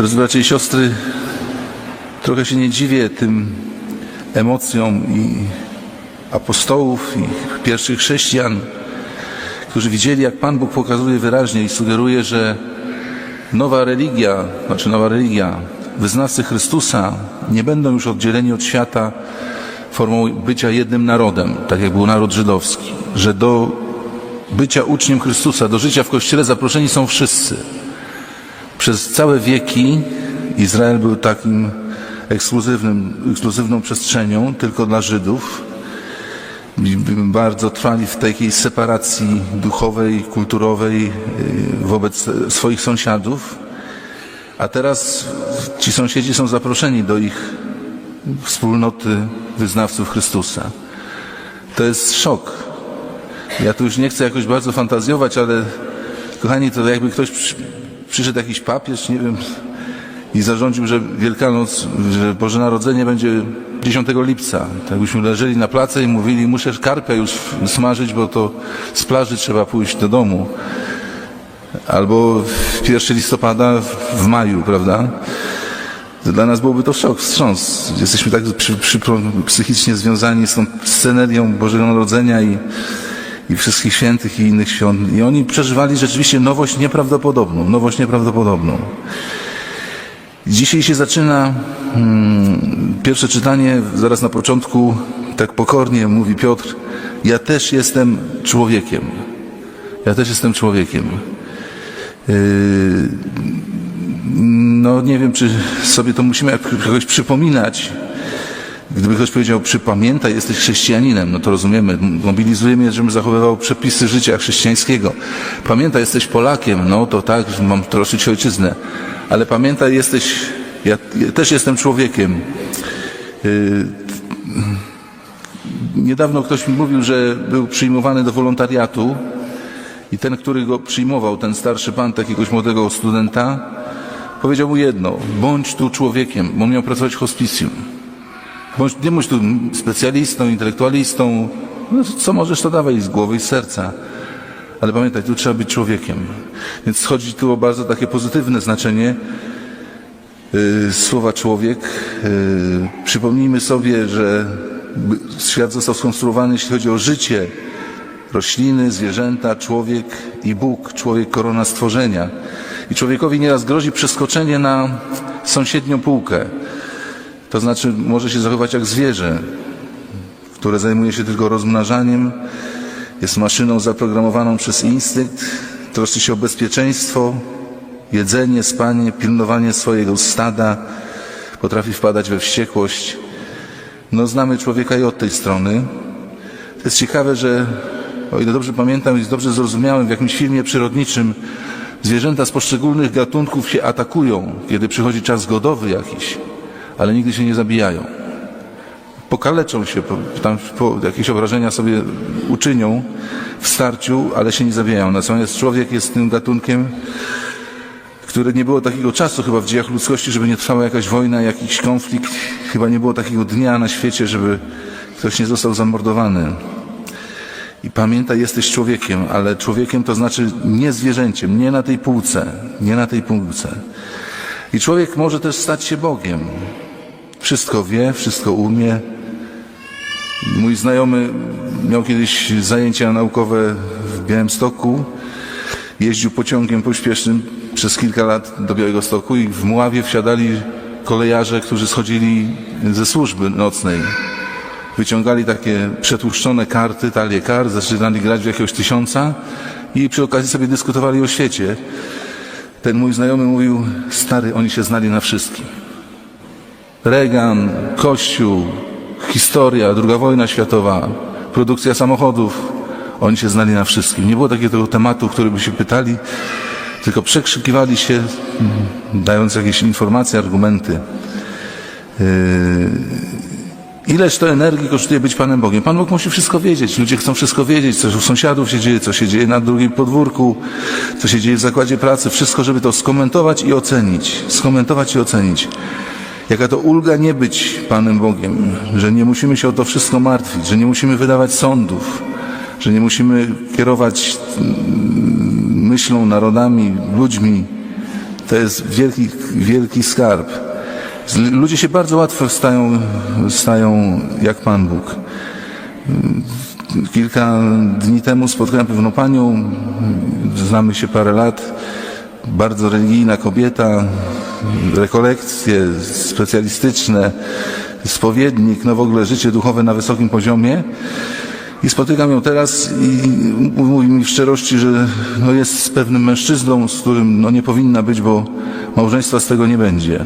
Drodzy bracia i siostry, trochę się nie dziwię tym emocjom i apostołów i pierwszych chrześcijan, którzy widzieli, jak Pan Bóg pokazuje wyraźnie i sugeruje, że nowa religia, znaczy nowa religia, wyznawcy Chrystusa nie będą już oddzieleni od świata formą bycia jednym narodem, tak jak był naród żydowski, że do bycia uczniem Chrystusa, do życia w Kościele zaproszeni są wszyscy. Przez całe wieki Izrael był takim ekskluzywnym, ekskluzywną przestrzenią tylko dla Żydów. Bardzo trwali w takiej separacji duchowej, kulturowej yy, wobec swoich sąsiadów. A teraz ci sąsiedzi są zaproszeni do ich wspólnoty wyznawców Chrystusa. To jest szok. Ja tu już nie chcę jakoś bardzo fantazjować, ale kochani, to jakby ktoś przyszedł jakiś papież, nie wiem, i zarządził, że Wielkanoc, że Boże Narodzenie będzie 10 lipca. Tak byśmy leżeli na place i mówili, muszę karpia już smażyć, bo to z plaży trzeba pójść do domu. Albo 1 listopada w maju, prawda? To Dla nas byłoby to szok, wstrząs. Jesteśmy tak przy, przy, psychicznie związani z tą scenerią Bożego Narodzenia i, i wszystkich świętych i innych świąt. I oni przeżywali rzeczywiście nowość nieprawdopodobną, nowość nieprawdopodobną. Dzisiaj się zaczyna hmm, pierwsze czytanie, zaraz na początku, tak pokornie mówi Piotr, ja też jestem człowiekiem. Ja też jestem człowiekiem. Yy, no nie wiem, czy sobie to musimy jakoś przypominać. Gdyby ktoś powiedział, przypamiętaj, jesteś chrześcijaninem, no to rozumiemy, mobilizujemy, żebym zachowywał przepisy życia chrześcijańskiego. Pamiętaj, jesteś Polakiem, no to tak, mam troszczyć ojczyznę. Ale pamiętaj, jesteś, ja, też jestem człowiekiem. Yy, niedawno ktoś mi mówił, że był przyjmowany do wolontariatu i ten, który go przyjmował, ten starszy pan takiegoś młodego studenta, powiedział mu jedno, bądź tu człowiekiem, bo miał pracować w hospicjum. Bądź, nie bądź tu specjalistą, intelektualistą, no, co możesz to dawaj z głowy i z serca. Ale pamiętaj, tu trzeba być człowiekiem. Więc chodzi tu o bardzo takie pozytywne znaczenie yy, słowa człowiek. Yy, przypomnijmy sobie, że świat został skonstruowany, jeśli chodzi o życie, rośliny, zwierzęta, człowiek i Bóg, człowiek korona stworzenia. I człowiekowi nieraz grozi przeskoczenie na sąsiednią półkę. To znaczy może się zachować jak zwierzę, które zajmuje się tylko rozmnażaniem, jest maszyną zaprogramowaną przez instynkt, troszczy się o bezpieczeństwo, jedzenie, spanie, pilnowanie swojego stada, potrafi wpadać we wściekłość. No znamy człowieka i od tej strony. To jest ciekawe, że o ile dobrze pamiętam i dobrze zrozumiałem, w jakimś filmie przyrodniczym zwierzęta z poszczególnych gatunków się atakują, kiedy przychodzi czas godowy jakiś, ale nigdy się nie zabijają. Pokaleczą się, tam jakieś obrażenia sobie uczynią w starciu, ale się nie zabijają. Natomiast człowiek jest tym gatunkiem, który nie było takiego czasu chyba w dziejach ludzkości, żeby nie trwała jakaś wojna, jakiś konflikt. Chyba nie było takiego dnia na świecie, żeby ktoś nie został zamordowany. I pamiętaj, jesteś człowiekiem, ale człowiekiem to znaczy nie zwierzęciem, nie na tej półce, nie na tej półce. I człowiek może też stać się Bogiem. Wszystko wie, wszystko umie. Mój znajomy miał kiedyś zajęcia naukowe w Białymstoku. Jeździł pociągiem pośpiesznym przez kilka lat do Białegostoku i w Mławie wsiadali kolejarze, którzy schodzili ze służby nocnej wyciągali takie przetłuszczone karty, talie kart, zaczynali grać w jakiegoś tysiąca i przy okazji sobie dyskutowali o świecie. Ten mój znajomy mówił, stary, oni się znali na wszystkim. Reagan, Kościół, historia, druga wojna światowa, produkcja samochodów. Oni się znali na wszystkim. Nie było takiego tematu, który by się pytali, tylko przekrzykiwali się, mm, dając jakieś informacje, argumenty. Ileż to energii kosztuje być Panem Bogiem? Pan Bóg musi wszystko wiedzieć. Ludzie chcą wszystko wiedzieć, co u sąsiadów się dzieje, co się dzieje na drugim podwórku, co się dzieje w zakładzie pracy. Wszystko, żeby to skomentować i ocenić. Skomentować i ocenić. Jaka to ulga nie być Panem Bogiem, że nie musimy się o to wszystko martwić, że nie musimy wydawać sądów, że nie musimy kierować mm, myślą, narodami, ludźmi, To jest wielki, wielki skarb. Ludzie się bardzo łatwo stają, stają jak Pan Bóg. Kilka dni temu spotkałem pewną panią, znamy się parę lat, bardzo religijna kobieta, rekolekcje specjalistyczne, spowiednik, no w ogóle życie duchowe na wysokim poziomie. I spotykam ją teraz i mówi mi w szczerości, że no jest z pewnym mężczyzną, z którym no nie powinna być, bo małżeństwa z tego nie będzie.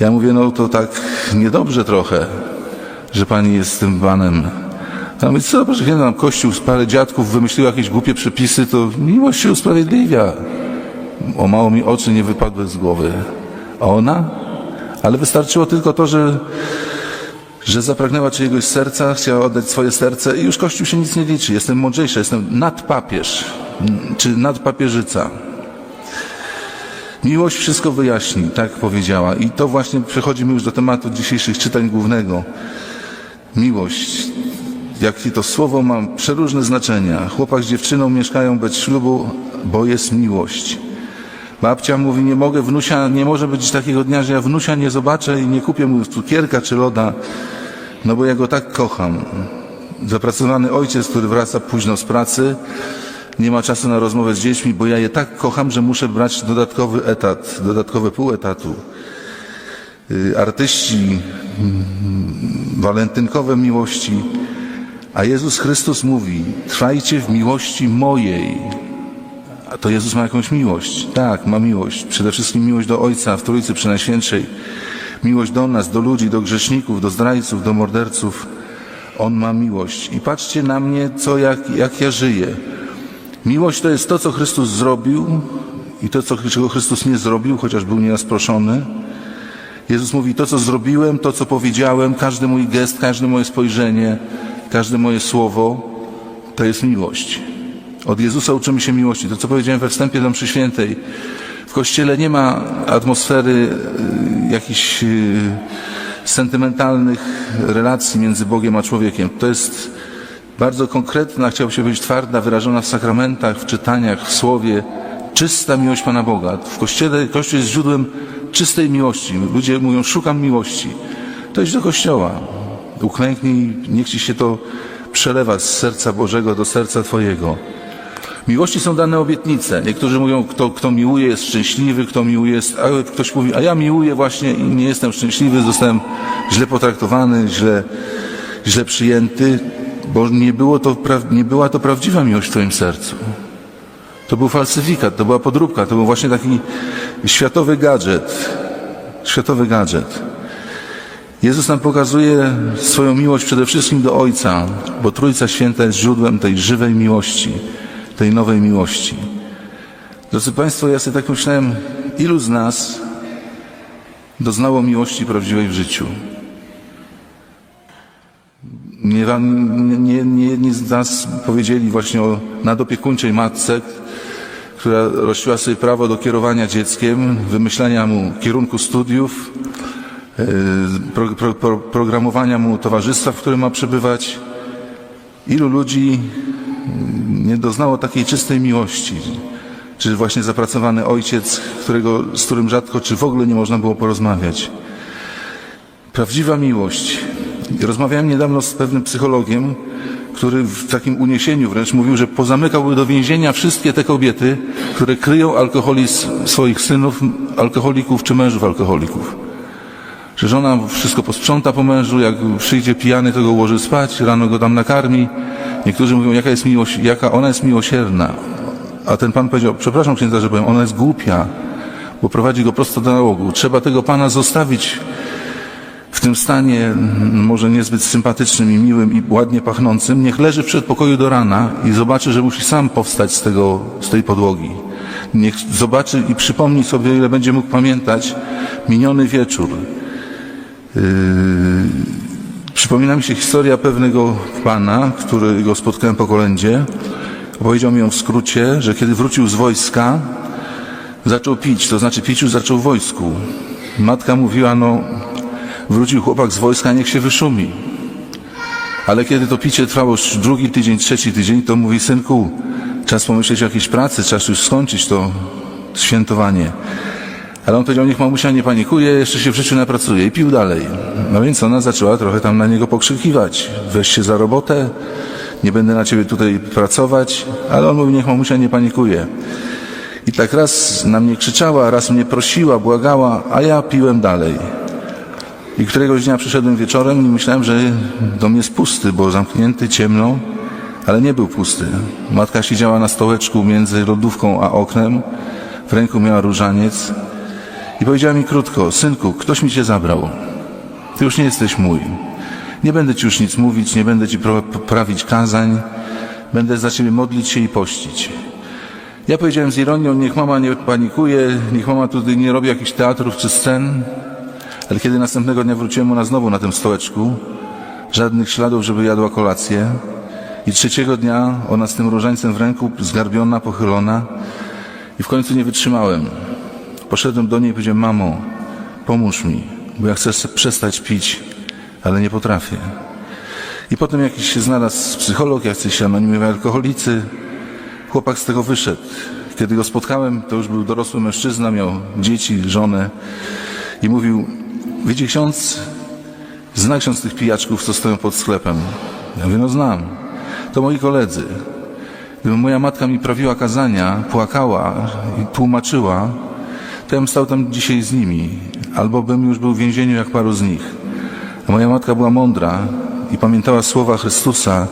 Ja mówię, no to tak niedobrze trochę, że pani jest z tym panem. A mówi, co, proszę księdza, nam kościół, parę dziadków wymyślił jakieś głupie przepisy, to miłość się usprawiedliwia. O mało mi oczy nie wypadły z głowy. A ona? Ale wystarczyło tylko to, że, że zapragnęła czyjegoś serca, chciała oddać swoje serce i już Kościół się nic nie liczy. Jestem mądrzejszy, jestem nadpapież, czy nadpapieżyca. Miłość wszystko wyjaśni, tak powiedziała. I to właśnie przechodzimy już do tematu dzisiejszych czytań głównego. Miłość. Jakie to słowo ma przeróżne znaczenia. Chłopak z dziewczyną mieszkają bez ślubu, bo jest miłość. Babcia mówi, nie mogę, wnusia, nie może być takiego dnia, że ja wnusia nie zobaczę i nie kupię mu cukierka czy loda, no bo ja go tak kocham. Zapracowany ojciec, który wraca późno z pracy, nie ma czasu na rozmowę z dziećmi, bo ja je tak kocham, że muszę brać dodatkowy etat, dodatkowe pół etatu. Y, Artyści, mm, walentynkowe miłości, a Jezus Chrystus mówi, trwajcie w miłości mojej. A to Jezus ma jakąś miłość. Tak, ma miłość. Przede wszystkim miłość do Ojca w Trójcy Przenajświętszej. Miłość do nas, do ludzi, do grzeszników, do zdrajców, do morderców. On ma miłość. I patrzcie na mnie, co jak, jak ja żyję. Miłość to jest to, co Chrystus zrobił i to, co, czego Chrystus nie zrobił, chociaż był nieraz proszony. Jezus mówi, to, co zrobiłem, to, co powiedziałem, każdy mój gest, każde moje spojrzenie, każde moje słowo, to jest miłość. Od Jezusa uczymy się miłości. To, co powiedziałem we wstępie do mszy świętej. W Kościele nie ma atmosfery y, jakichś y, sentymentalnych relacji między Bogiem a człowiekiem. To jest bardzo konkretna, chciałbym się być twarda, wyrażona w sakramentach, w czytaniach, w słowie. Czysta miłość Pana Boga. W Kościele, Kościół jest źródłem czystej miłości. Ludzie mówią, szukam miłości. To idź do Kościoła. Uklęknij, niech Ci się to przelewa z serca Bożego do serca Twojego. Miłości są dane obietnice. Niektórzy mówią, kto, kto miłuje jest szczęśliwy, kto miłuje jest, a ktoś mówi, a ja miłuję właśnie i nie jestem szczęśliwy, zostałem źle potraktowany, źle, źle przyjęty, bo nie, było to, nie była to prawdziwa miłość w Twoim sercu. To był falsyfikat, to była podróbka, to był właśnie taki światowy gadżet. Światowy gadżet. Jezus nam pokazuje swoją miłość przede wszystkim do Ojca, bo Trójca Święta jest źródłem tej żywej miłości, tej nowej miłości. Drodzy Państwo, ja sobie tak myślałem, ilu z nas doznało miłości prawdziwej w życiu? Nie, nie, nie, nie z nas powiedzieli właśnie o nadopiekuńczej matce, która rościła sobie prawo do kierowania dzieckiem, wymyślania mu kierunku studiów, e, pro, pro, pro, programowania mu towarzystwa, w którym ma przebywać. Ilu ludzi nie doznało takiej czystej miłości? Czy właśnie zapracowany ojciec, którego, z którym rzadko czy w ogóle nie można było porozmawiać? Prawdziwa miłość. Rozmawiałem niedawno z pewnym psychologiem, który w takim uniesieniu wręcz mówił, że pozamykałby do więzienia wszystkie te kobiety, które kryją alkoholizm swoich synów, alkoholików czy mężów alkoholików. Że żona wszystko posprząta po mężu, jak przyjdzie pijany, to go ułoży spać, rano go tam nakarmi. Niektórzy mówią, jaka jest miłość, jaka ona jest miłosierna. A ten pan powiedział, przepraszam księdza, że powiem, ona jest głupia, bo prowadzi go prosto do nałogu. Trzeba tego pana zostawić w tym stanie mm, może niezbyt sympatycznym i miłym i ładnie pachnącym, niech leży w przedpokoju do rana i zobaczy, że musi sam powstać z, tego, z tej podłogi. Niech zobaczy i przypomni sobie, ile będzie mógł pamiętać miniony wieczór. Yy, przypomina mi się historia pewnego pana, którego spotkałem po kolędzie. Opowiedział mi ją w skrócie, że kiedy wrócił z wojska, zaczął pić, to znaczy pić już zaczął w wojsku. Matka mówiła, no wrócił chłopak z wojska, niech się wyszumi. Ale kiedy to picie trwało już drugi tydzień, trzeci tydzień, to mówi, synku, czas pomyśleć o jakiejś pracy, czas już skończyć to świętowanie. Ale on powiedział, niech mamusia nie panikuje, jeszcze się w życiu napracuje i pił dalej. No więc ona zaczęła trochę tam na niego pokrzykiwać. Weź się za robotę, nie będę na ciebie tutaj pracować. Ale on mówi, niech mamusia nie panikuje. I tak raz na mnie krzyczała, raz mnie prosiła, błagała, a ja piłem dalej. I któregoś dnia przyszedłem wieczorem i myślałem, że dom jest pusty, bo zamknięty, ciemno, ale nie był pusty. Matka siedziała na stołeczku między lodówką a oknem, w ręku miała różaniec i powiedziała mi krótko, synku, ktoś mi cię zabrał. Ty już nie jesteś mój. Nie będę ci już nic mówić, nie będę ci pra- prawić kazań, będę za ciebie modlić się i pościć. Ja powiedziałem z ironią, niech mama nie panikuje, niech mama tutaj nie robi jakichś teatrów czy scen, ale kiedy następnego dnia wróciłem, ona znowu na tym stołeczku, żadnych śladów, żeby jadła kolację. I trzeciego dnia ona z tym różańcem w ręku, zgarbiona, pochylona. I w końcu nie wytrzymałem. Poszedłem do niej i powiedziałem, mamo, pomóż mi, bo ja chcę przestać pić, ale nie potrafię. I potem jakiś się znalazł psycholog, jacyś anonimowi alkoholicy. Chłopak z tego wyszedł. Kiedy go spotkałem, to już był dorosły mężczyzna, miał dzieci, żonę i mówił, widzi ksiądz, zna ksiądz tych pijaczków, co stoją pod sklepem. Ja mówię, no znam. To moi koledzy. Gdyby moja matka mi prawiła kazania, płakała i tłumaczyła, to ja bym stał tam dzisiaj z nimi, albo bym już był w więzieniu jak paru z nich. A moja matka była mądra i pamiętała słowa Chrystusa,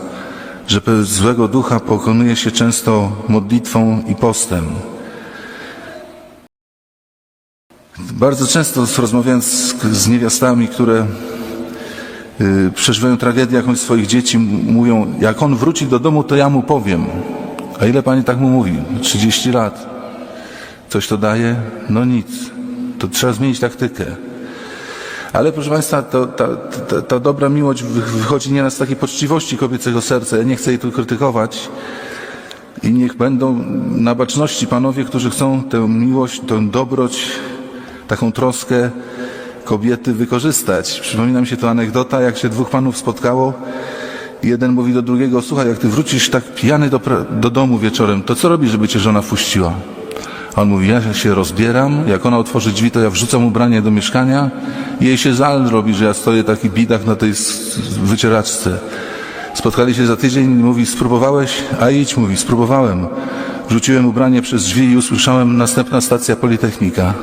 że złego ducha pokonuje się często modlitwą i postem. Bardzo często rozmawiając z, niewiastami, które y, przeżywają tragedię jakąś swoich dzieci, mówią, jak on wróci do domu, to ja mu powiem. A ile pani tak mu mówi? 30 lat. Coś to daje? No nic. To trzeba zmienić taktykę. Ale proszę Państwa, to, ta, ta, ta dobra miłość wy- wychodzi nieraz z takiej poczciwości kobiecego serca. Ja nie chcę jej tu krytykować. I niech będą na baczności panowie, którzy chcą tę miłość, tę dobroć, taką troskę kobiety wykorzystać. Przypomina mi się to anegdota, jak się dwóch panów spotkało. Jeden mówi do drugiego, słuchaj, jak ty wrócisz tak pijany do, do domu wieczorem, to co robisz, żeby cię żona wpuściła? On mówi, ja się rozbieram, jak ona otworzy drzwi, to ja wrzucam ubranie do mieszkania i jej się żal robi, że ja stoję taki bidak na tej wycieraczce. Spotkali się za tydzień mówi, spróbowałeś? A idź, mówi, spróbowałem. Wrzuciłem ubranie przez drzwi i usłyszałem następna stacja Politechnika.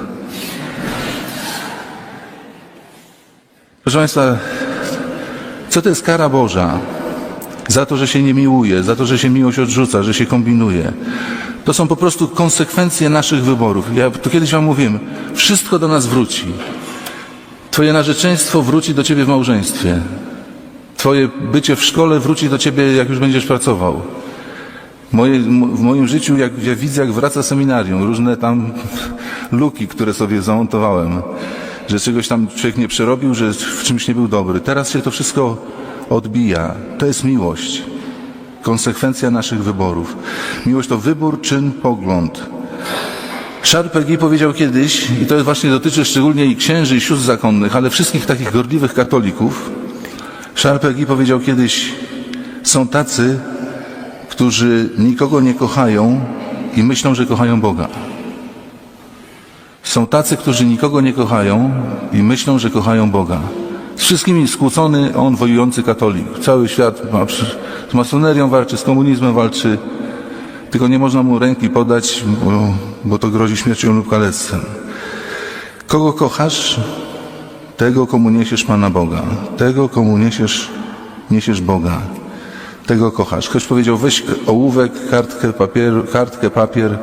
Proszę Państwa, co to jest kara Boża? Za to, że się nie miłuje, za to, że się miłość odrzuca, że się kombinuje. To są po prostu konsekwencje naszych wyborów. Ja tu kiedyś Wam mówiłem, wszystko do nas wróci. Twoje narzeczeństwo wróci do Ciebie w małżeństwie. Twoje bycie w szkole wróci do Ciebie, jak już będziesz pracował. Moje, w moim życiu, jak ja widzę, jak wraca seminarium, różne tam luki, które sobie zamontowałem, że czegoś tam człowiek nie przerobił, że w czymś nie był dobry. Teraz się to wszystko odbija. To jest miłość. Konsekwencja naszych wyborów. Miłość to wybór, czyn, pogląd. Szarpegi powiedział kiedyś, i to właśnie dotyczy szczególnie i księży, i sióstr zakonnych, ale wszystkich takich gorliwych katolików, Szarpegi powiedział kiedyś, są tacy, którzy nikogo nie kochają i myślą, że kochają Boga. Są tacy, którzy nikogo nie kochają i myślą, że kochają Boga. Z wszystkimi skłócony on wojujący katolik. Cały świat ma, z masonerią walczy, z komunizmem walczy, tylko nie można mu ręki podać, bo, bo to grozi śmiercią lub kalectwem. Kogo kochasz, tego komu niesiesz Pana Boga. Tego komu niesiesz, niesiesz Boga. Tego kochasz. Ktoś powiedział, weź ołówek, kartkę, papier, kartkę, papier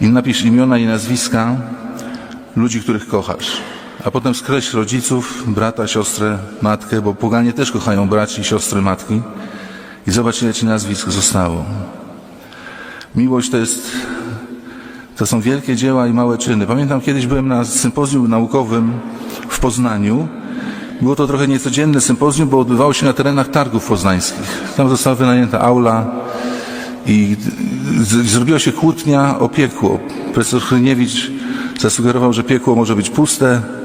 i napisz imiona i nazwiska ludzi, których kochasz. A potem skreśl rodziców, brata, siostrę, matkę, bo poganie też kochają braci, siostry, matki. I zobacz, ile ci nazwisk zostało. Miłość to jest, to są wielkie dzieła i małe czyny. Pamiętam, kiedyś byłem na sympozjum naukowym w Poznaniu. Było to trochę niecodzienne sympozjum, bo odbywało się na terenach targów poznańskich. Tam została wynajęta aula i zrobiła się kłótnia o piekło. Profesor Hryniewicz zasugerował, że piekło może być puste.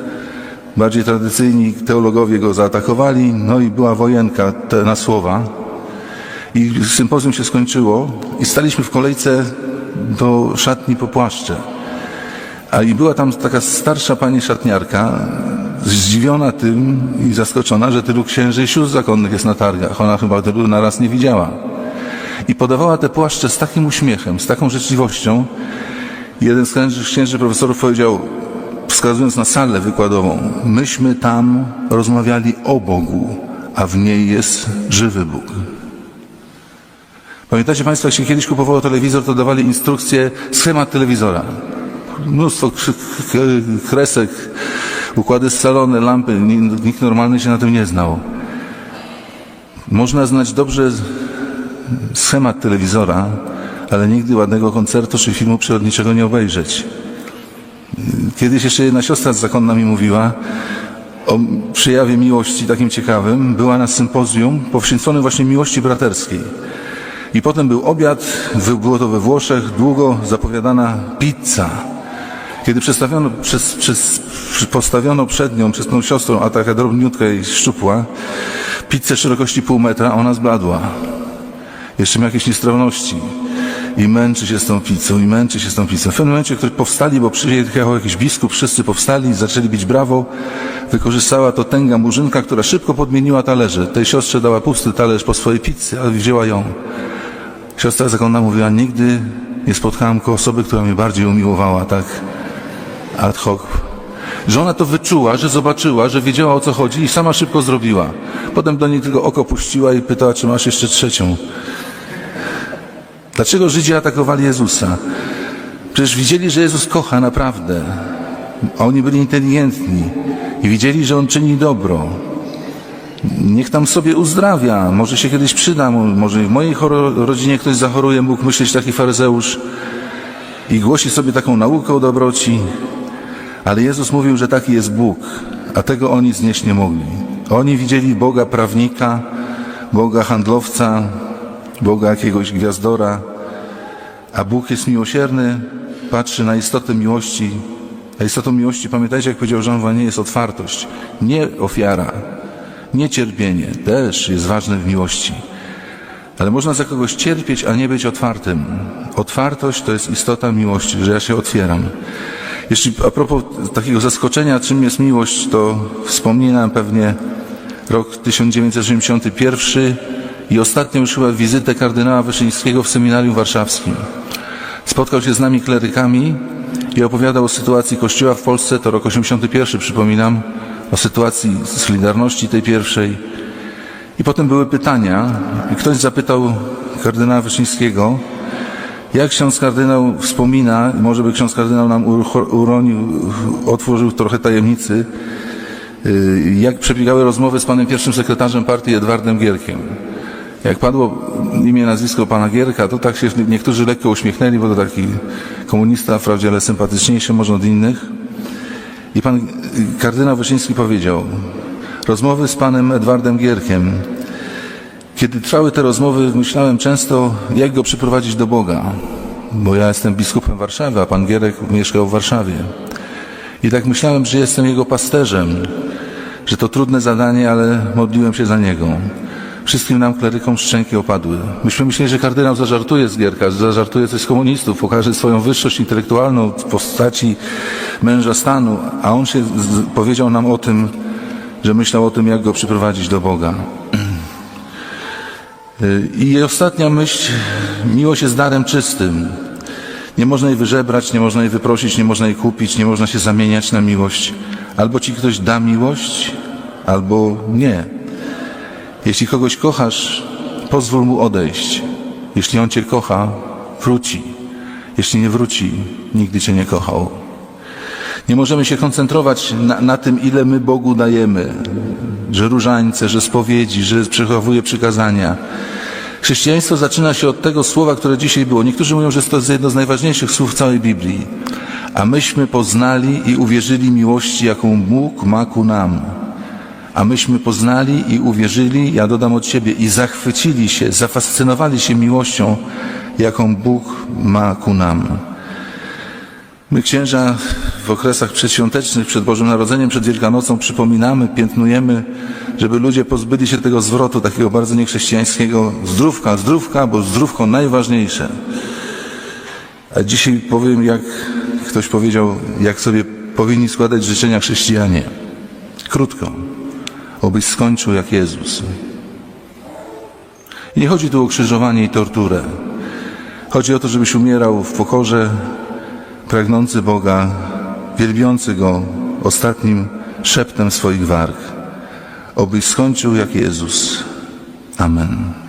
Bardziej tradycyjni teologowie go zaatakowali, no i była wojenka na słowa. I sympozjum się skończyło i staliśmy w kolejce do szatni po płaszcze. A i była tam taka starsza pani szatniarka, zdziwiona tym i zaskoczona, że tylu księży i sióstr zakonnych jest na targach. Ona chyba tylu na raz nie widziała. I podawała te płaszcze z takim uśmiechem, z taką życzliwością. Jeden z księży, księży profesorów powiedział, wskazując na salę wykładową, myśmy tam rozmawiali o Bogu, a w niej jest żywy Bóg. Pamiętacie Państwo, jak się kiedyś kupowało telewizor, to dawali instrukcję, schemat telewizora. Mnóstwo kresek, układy scalone, lampy. Ni- Nikt normalny się na tym nie znał. Można znać dobrze schemat telewizora, ale nigdy ładnego koncertu czy filmu przyrodniczego nie obejrzeć. Kiedyś jeszcze jedna siostra zakonna mi mówiła o przejawie miłości takim ciekawym. Była na sympozjum poświęconym właśnie miłości braterskiej. I potem był obiad, było to we Włoszech, długo zapowiadana pizza. Kiedy przedstawiono, przez, przez, postawiono przed nią, przez tą siostrą, a taka drobniutka i szczupła, pizzę szerokości pół metra, ona zbladła. Jeszcze ma jakieś niestrawności. I męczy się z tą pizzą, i męczy się z tą pizzą. W pewnym momencie, którzy powstali, bo przyjechał jakiś biskup, wszyscy powstali, zaczęli bić brawo, wykorzystała to tęga murzynka, która szybko podmieniła talerze. Tej siostrze dała pusty talerz po swojej pizzy, ale wzięła ją. Siostra zakonna mówiła, nigdy nie spotkałam osoby, która mnie bardziej umiłowała, tak ad hoc. Że ona to wyczuła, że zobaczyła, że wiedziała o co chodzi i sama szybko zrobiła. Potem do niej tylko oko puściła i pytała, czy masz jeszcze trzecią. Dlaczego Żydzi atakowali Jezusa? Przecież widzieli, że Jezus kocha naprawdę. A oni byli inteligentni i widzieli, że On czyni dobro. Niech tam sobie uzdrawia, może się kiedyś przyda, może w mojej rodzinie ktoś zachoruje, mógł myśleć taki faryzeusz i głosi sobie taką naukę o dobroci. Ale Jezus mówił, że taki jest Bóg, a tego oni znieść nie mogli. Oni widzieli Boga prawnika, Boga handlowca, Boga jakiegoś gwiazdora, a Bóg jest miłosierny, patrzy na istotę miłości. A istotą miłości, pamiętajcie, jak powiedział Jean Vanier, jest otwartość, nie ofiara, nie cierpienie, też jest ważne w miłości. Ale można za kogoś cierpieć, a nie być otwartym. Otwartość to jest istota miłości, że ja się otwieram. Jeśli a propos takiego zaskoczenia, czym jest miłość, to wspominam pewnie rok 1981 i ostatnią już chyba wizytę kardynała Wyszyńskiego w seminarium warszawskim. Spotkał się z nami klerykami i opowiadał o sytuacji Kościoła w Polsce, to rok 81, przypominam, o sytuacji Solidarności tej pierwszej. I potem były pytania i ktoś zapytał kardynała Wyszyńskiego, jak ksiądz kardynał wspomina, może by ksiądz kardynał nam uronił, otworzył trochę tajemnicy, y, jak przebiegały rozmowy z panem pierwszym sekretarzem partii Edwardem Gierkiem. Jak padło imię, nazwisko pana Gierka, to tak się niektórzy lekko uśmiechnęli, bo to taki komunista, wprawdzie ale sympatyczniejszy może od innych. I pan kardynał Wyszyński powiedział, rozmowy z panem Edwardem Gierkiem, kiedy trwały te rozmowy, myślałem często, jak go przyprowadzić do Boga, bo ja jestem biskupem Warszawy, a pan Gierek mieszkał w Warszawie. I tak myślałem, że jestem jego pasterzem, że to trudne zadanie, ale modliłem się za niego. Wszystkim nam klerykom szczęki opadły. Myśmy myśleli, że kardynał zażartuje z Gierka, zażartuje coś z komunistów, pokaże swoją wyższość intelektualną w postaci męża stanu, a on się powiedział nam o tym, że myślał o tym, jak go przyprowadzić do Boga. I ostatnia myśl, miłość jest darem czystym. Nie można jej wyżebrać, nie można jej wyprosić, nie można jej kupić, nie można się zamieniać na miłość. Albo ci ktoś da miłość, albo nie. Jeśli kogoś kochasz, pozwól mu odejść. Jeśli on cię kocha, wróci. Jeśli nie wróci, nigdy cię nie kochał. Nie możemy się koncentrować na, na tym, ile my Bogu dajemy, że różańce, że spowiedzi, że przechowuje przykazania. Chrześcijaństwo zaczyna się od tego słowa, które dzisiaj było. Niektórzy mówią, że to jest jedno z najważniejszych słów w całej Biblii. A myśmy poznali i uwierzyli miłości, jaką Bóg ma ku nam. A myśmy poznali i uwierzyli, ja dodam od siebie, i zachwycili się, zafascynowali się miłością, jaką Bóg ma ku nam. My księża w okresach przedświątecznych, przed Bożym Narodzeniem, przed Wielkanocą przypominamy, piętnujemy, żeby ludzie pozbyli się tego zwrotu takiego bardzo niechrześcijańskiego zdrówka, zdrówka, bo zdrówko najważniejsze. A dzisiaj powiem, jak ktoś powiedział, jak sobie powinni składać życzenia chrześcijanie. Krótko, obyś skończył jak Jezus. I nie chodzi tu o krzyżowanie i torturę. Chodzi o to, żebyś umierał w pokorze, pragnący Boga, wielbiący Go ostatnim szeptem swoich warg. Obyś skończył jak Jezus. Amen.